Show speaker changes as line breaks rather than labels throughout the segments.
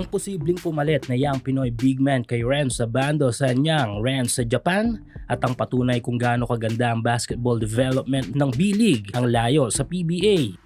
ang posibleng pumalit na yang Pinoy big man kay Ren sa bando sa niyang Ren sa Japan at ang patunay kung gaano kaganda ang basketball development ng B-League ang layo sa PBA.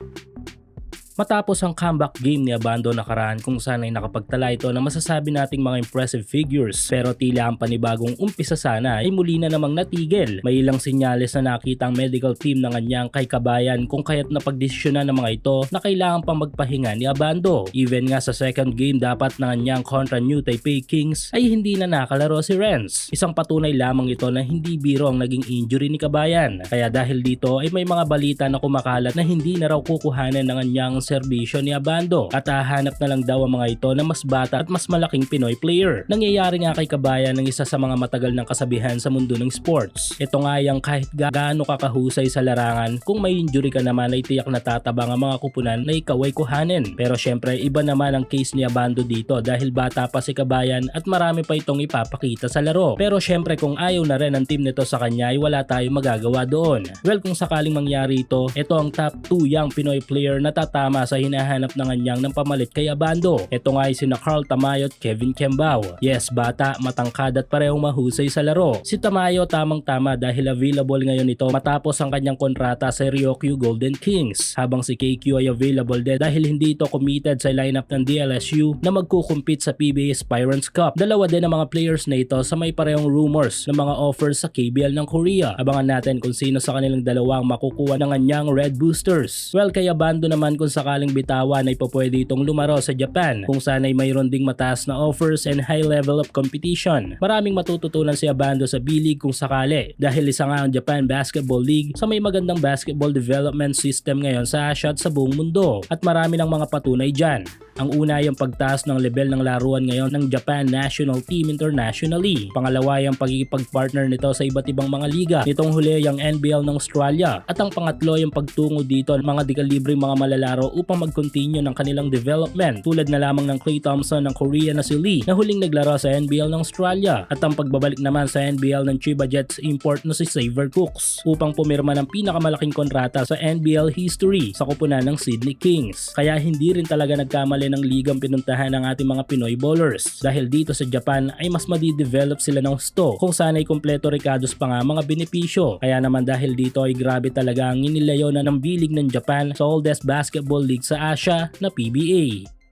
Matapos ang comeback game ni Abando nakaraan kung saan ay nakapagtala ito na masasabi nating mga impressive figures pero tila ang panibagong umpisa sana ay muli na namang natigil. May ilang senyales na nakita ang medical team ng anyang kay Kabayan kung kaya't napagdesisyonan ng mga ito na kailangan pang magpahinga ni Abando. Even nga sa second game dapat ng anyang kontra New Taipei Kings ay hindi na nakalaro si Renz. Isang patunay lamang ito na hindi biro ang naging injury ni Kabayan. Kaya dahil dito ay may mga balita na kumakalat na hindi na raw kukuhanan ng anyang serbisyo ni Abando at hahanap na lang daw ang mga ito na mas bata at mas malaking Pinoy player. Nangyayari nga kay Kabayan ng isa sa mga matagal ng kasabihan sa mundo ng sports. Ito nga yung kahit ga- gaano ka kahusay sa larangan, kung may injury ka naman ay tiyak na tatabang ang mga kupunan na ikaw ay kuhanin. Pero syempre iba naman ang case ni Abando dito dahil bata pa si Kabayan at marami pa itong ipapakita sa laro. Pero syempre kung ayaw na rin ang team nito sa kanya ay wala tayong magagawa doon. Well kung sakaling mangyari ito, ito ang top 2 young Pinoy player na tatama sa hinahanap ng anyang ng pamalit kay Abando. Ito nga ay sina Carl Tamayo at Kevin Kembao. Yes, bata, matangkad at parehong mahusay sa laro. Si Tamayo tamang tama dahil available ngayon ito matapos ang kanyang kontrata sa Ryokyu Golden Kings. Habang si KQ ay available din dahil hindi ito committed sa lineup ng DLSU na magkukumpit sa PBA Aspirants Cup. Dalawa din ang mga players na ito sa may parehong rumors ng mga offers sa KBL ng Korea. Abangan natin kung sino sa kanilang dalawa ang makukuha ng anyang Red Boosters. Well, kay Abando naman kung sakaling bitawan ay pwede itong lumaro sa Japan kung saan ay mayroon ding mataas na offers and high level of competition. Maraming matututunan si Abando sa B-League kung sakali dahil isa nga ang Japan Basketball League sa may magandang basketball development system ngayon sa Asia at sa buong mundo at marami ng mga patunay dyan. Ang una ay ang pagtaas ng level ng laruan ngayon ng Japan National Team internationally. Pangalawa ay ang pagkikipag-partner nito sa iba't ibang mga liga. Nitong huli ay ang NBL ng Australia. At ang pangatlo ay ang pagtungo dito ng mga dekalibreng mga malalaro upang mag-continue ng kanilang development. Tulad na lamang ng Klay Thompson ng Korea na si Lee na huling naglaro sa NBL ng Australia. At ang pagbabalik naman sa NBL ng Chiba Jets import na si Xavier Cooks upang pumirma ng pinakamalaking kontrata sa NBL history sa kupunan ng Sydney Kings. Kaya hindi rin talaga nagkamali ng ligang pinuntahan ng ating mga Pinoy bowlers. Dahil dito sa Japan ay mas madidevelop sila ng gusto kung saan ay kompleto recados pa nga mga benepisyo. Kaya naman dahil dito ay grabe talaga ang inilayo na ng bilig ng Japan sa oldest basketball league sa Asia na PBA.